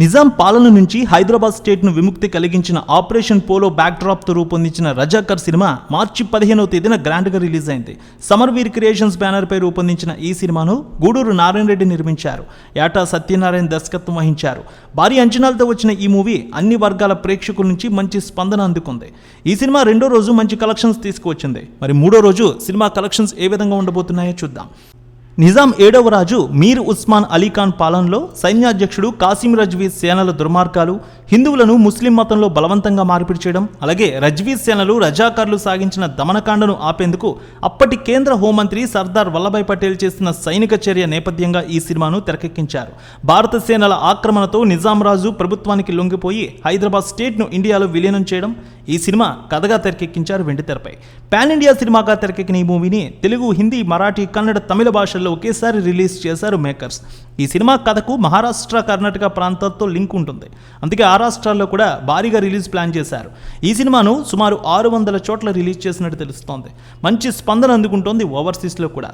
నిజాం పాలన నుంచి హైదరాబాద్ స్టేట్ను విముక్తి కలిగించిన ఆపరేషన్ పోలో బ్యాక్డ్రాప్తో రూపొందించిన రజాకర్ సినిమా మార్చి పదిహేనవ తేదీన గ్రాండ్గా రిలీజ్ అయింది. సమర్ వీర్ క్రియేషన్స్ బ్యానర్పై రూపొందించిన ఈ సినిమాను గూడూరు నారాయణ రెడ్డి నిర్మించారు. ఏటా సత్యనారాయణ దర్శకత్వం వహించారు. భారీ అంచనాలతో వచ్చిన ఈ మూవీ అన్ని వర్గాల ప్రేక్షకుల నుంచి మంచి స్పందన అందుకుంది. ఈ సినిమా రెండో రోజు మంచి కలెక్షన్స్ తీసుకువచ్చింది. మరి మూడో రోజు సినిమా కలెక్షన్స్ ఏ విధంగా ఉండబోతున్నాయో చూద్దాం. నిజాం ఏడవ రాజు మీర్ ఉస్మాన్ అలీఖాన్ పాలనలో సైన్యాధ్యక్షుడు కాసిం రజ్వీ సేనల దుర్మార్గాలు హిందువులను ముస్లిం మతంలో బలవంతంగా మార్పిడి చేయడం అలాగే రజ్వీ సేనలు రజాకారులు సాగించిన దమనకాండను ఆపేందుకు అప్పటి కేంద్ర హోంమంత్రి సర్దార్ వల్లభాయ్ పటేల్ చేసిన సైనిక చర్య నేపథ్యంగా ఈ సినిమాను తెరకెక్కించారు. భారత సేనల ఆక్రమణతో నిజాం రాజు ప్రభుత్వానికి లొంగిపోయి హైదరాబాద్ స్టేట్ను ఇండియాలో విలీనం చేయడం ఈ సినిమా కథగా తెరకెక్కించారు వెండితెరపై. పాన్ ఇండియా సినిమాగా తెరకెక్కిన ఈ మూవీని తెలుగు హిందీ మరాఠీ కన్నడ తమిళ భాషల్లో ఒకేసారి రిలీజ్ చేశారు మేకర్స్. ఈ సినిమా కథకు మహారాష్ట్ర కర్ణాటక ప్రాంతాలతో లింక్ ఉంటుంది. అందుకే ఆ రాష్ట్రాల్లో కూడా భారీగా రిలీజ్ ప్లాన్ చేశారు. ఈ సినిమాను సుమారు ఆరు వందల చోట్ల రిలీజ్ చేసినట్టు తెలుస్తోంది. మంచి స్పందన అందుకుంటోంది ఓవర్సీస్లో కూడా.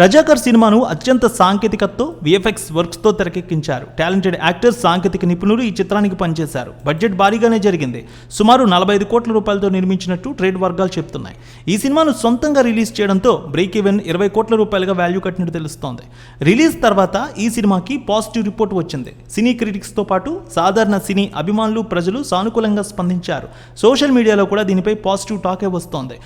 రజాకర్ సినిమాను అత్యంత సాంకేతికతతో విఎఫ్ఎక్స్ వర్క్స్తో తెరకెక్కించారు. టాలెంటెడ్ యాక్టర్స్ సాంకేతిక నిపుణులు ఈ చిత్రానికి పనిచేశారు. బడ్జెట్ భారీగానే జరిగింది. సుమారు నలభై ఐదు కోట్ల రూపాయలతో నిర్మించినట్టు ట్రేడ్ వర్గాలు చెప్తున్నాయి. ఈ సినిమాను సొంతంగా రిలీజ్ చేయడంతో బ్రేక్ ఈవెన్ ఇరవై కోట్ల రూపాయలుగా వాల్యూ కట్టినట్టు తెలుస్తోంది. రిలీజ్ తర్వాత ఈ సినిమాకి పాజిటివ్ రిపోర్ట్ వచ్చింది. సినీ క్రిటిక్స్తో పాటు సాధారణ సినీ అభిమానులు ప్రజలు సానుకూలంగా స్పందించారు. సోషల్ మీడియాలో కూడా దీనిపై పాజిటివ్ టాకే వస్తోంది.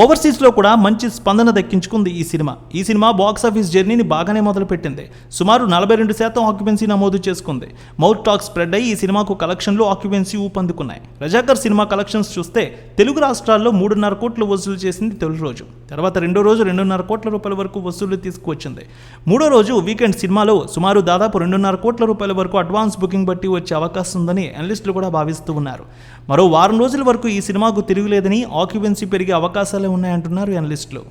ఓవర్సీస్లో కూడా మంచి స్పందన దక్కించుకుంది ఈ సినిమా. ఈ సినిమా బాక్స్ ఆఫీస్ జర్నీని బాగానే మొదలుపెట్టింది. సుమారు నలభై రెండు శాతం ఆక్యుపెన్సీ నమోదు చేసుకుంది. మౌత్ టాక్ స్ప్రెడ్ అయ్యి ఈ సినిమాకు కలెక్షన్లు ఆక్యుపెన్సీ ఊపందుకున్నాయి. రజాకర్ సినిమా కలెక్షన్స్ చూస్తే తెలుగు రాష్ట్రాల్లో మూడున్నర కోట్లు వసూలు చేసింది తొలి రోజు. తర్వాత రెండో రోజు రెండున్నర కోట్ల రూపాయల వరకు వసూలు తీసుకువచ్చింది. మూడో రోజు వీకెండ్ సినిమాలో సుమారు దాదాపు రెండున్నర కోట్ల రూపాయల వరకు అడ్వాన్స్ బుకింగ్ బట్టి వచ్చే అవకాశం ఉందని అనలిస్టులు కూడా భావిస్తూ ఉన్నారు. మరో వారం రోజుల వరకు ఈ సినిమాకు తిరుగులేదని ఆక్యుపెన్సీ పెరిగే అవకాశాలు ఉన్నాయంటున్నారు అనలిస్టులు